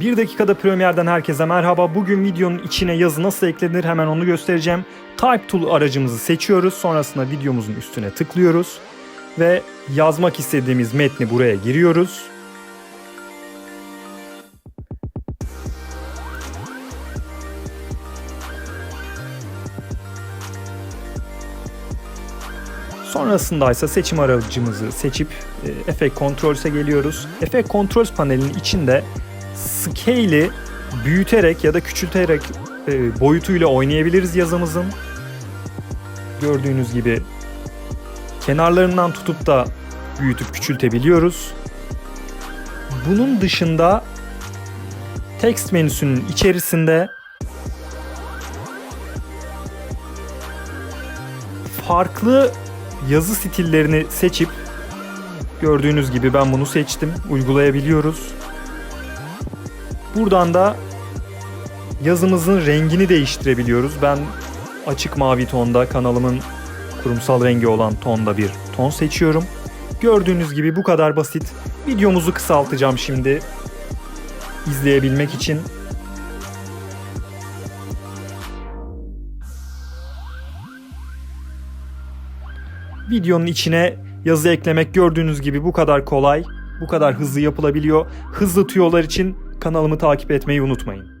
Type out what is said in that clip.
1 dakikada Premiere'den herkese merhaba. Bugün videonun içine yazı nasıl eklenir hemen onu göstereceğim. Type Tool aracımızı seçiyoruz. Sonrasında videomuzun üstüne tıklıyoruz. Ve yazmak istediğimiz metni buraya giriyoruz. Sonrasında ise seçim aracımızı seçip Effect Controls'e geliyoruz. Effect Controls panelinin içinde scale'i büyüterek ya da küçülterek e, boyutuyla oynayabiliriz yazımızın. Gördüğünüz gibi kenarlarından tutup da büyütüp küçültebiliyoruz. Bunun dışında text menüsünün içerisinde farklı yazı stillerini seçip gördüğünüz gibi ben bunu seçtim. Uygulayabiliyoruz. Buradan da yazımızın rengini değiştirebiliyoruz. Ben açık mavi tonda kanalımın kurumsal rengi olan tonda bir ton seçiyorum. Gördüğünüz gibi bu kadar basit. Videomuzu kısaltacağım şimdi izleyebilmek için. Videonun içine yazı eklemek gördüğünüz gibi bu kadar kolay, bu kadar hızlı yapılabiliyor. Hızlı tüyolar için kanalımı takip etmeyi unutmayın.